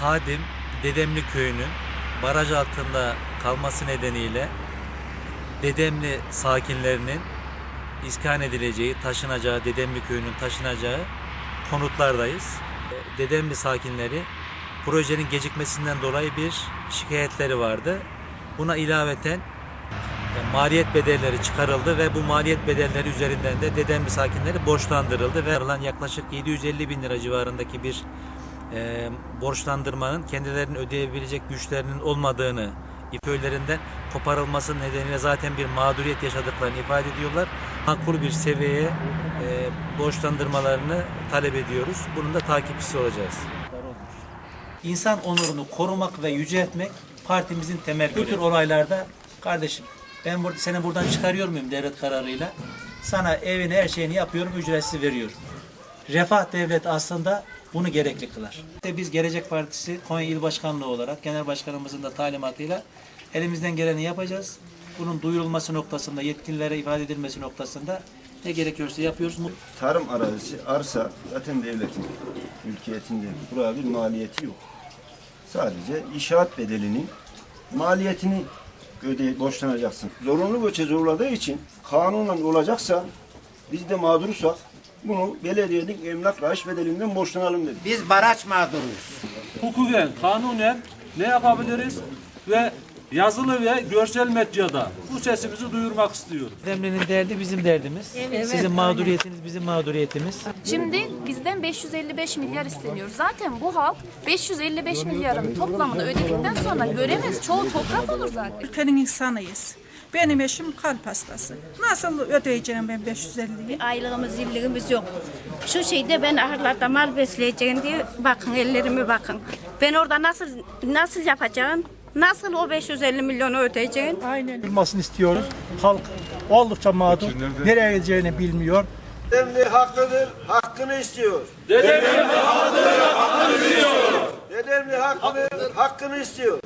Hadim Dedemli köyünün baraj altında kalması nedeniyle Dedemli sakinlerinin iskan edileceği, taşınacağı, Dedemli köyünün taşınacağı konutlardayız. Dedemli sakinleri projenin gecikmesinden dolayı bir şikayetleri vardı. Buna ilaveten e, maliyet bedelleri çıkarıldı ve bu maliyet bedelleri üzerinden de Dedemli sakinleri borçlandırıldı ve yaklaşık 750 bin lira civarındaki bir e, borçlandırmanın kendilerinin ödeyebilecek güçlerinin olmadığını köylerinden koparılması nedeniyle zaten bir mağduriyet yaşadıklarını ifade ediyorlar. Makul bir seviyeye e, borçlandırmalarını talep ediyoruz. Bunun da takipçisi olacağız. İnsan onurunu korumak ve yüceltmek partimizin temel. Bu tür olaylarda kardeşim ben burada, seni buradan çıkarıyor muyum devlet kararıyla? Sana evini her şeyini yapıyorum, ücretsiz veriyorum. Refah devlet aslında bunu gerekli kılar. Biz Gelecek Partisi Konya İl Başkanlığı olarak Genel Başkanımızın da talimatıyla elimizden geleni yapacağız. Bunun duyurulması noktasında, yetkililere ifade edilmesi noktasında ne gerekiyorsa yapıyoruz. Tarım arazisi, arsa zaten devletin mülkiyetinde. Buraya bir maliyeti yok. Sadece inşaat bedelinin maliyetini öde borçlanacaksın. Zorunlu göçe zorladığı için kanunen olacaksa biz de mağdursak bunu belediyenin emlak rahiç bedelinden borçlanalım dedik. Biz baraj mağduruyuz. hukuken, kanunen ne yapabiliriz ve yazılı ve görsel medyada bu sesimizi duyurmak istiyoruz. Demre'nin derdi bizim derdimiz. Sizin mağduriyetiniz bizim mağduriyetimiz. Şimdi bizden 555 milyar isteniyor. Zaten bu halk 555 milyarın toplamını ödedikten sonra göremez. Çoğu toprak olur zaten. ülkenin insanıyız. Benim eşim kalp hastası. Nasıl ödeyeceğim ben 550'yi? aylığımız, illiğimiz yok. Şu şeyde ben ahırlarda mal besleyeceğim diye bakın ellerime bakın. Ben orada nasıl nasıl yapacağım? Nasıl o 550 milyonu ödeyeceğim? olmasını istiyoruz. Halk oldukça mağdur. Nereye gideceğini bilmiyor. Dedemli haklıdır, hakkını istiyor. Dedemli haklıdır, hakkını istiyor. Dedemli haklıdır, hakkını istiyor.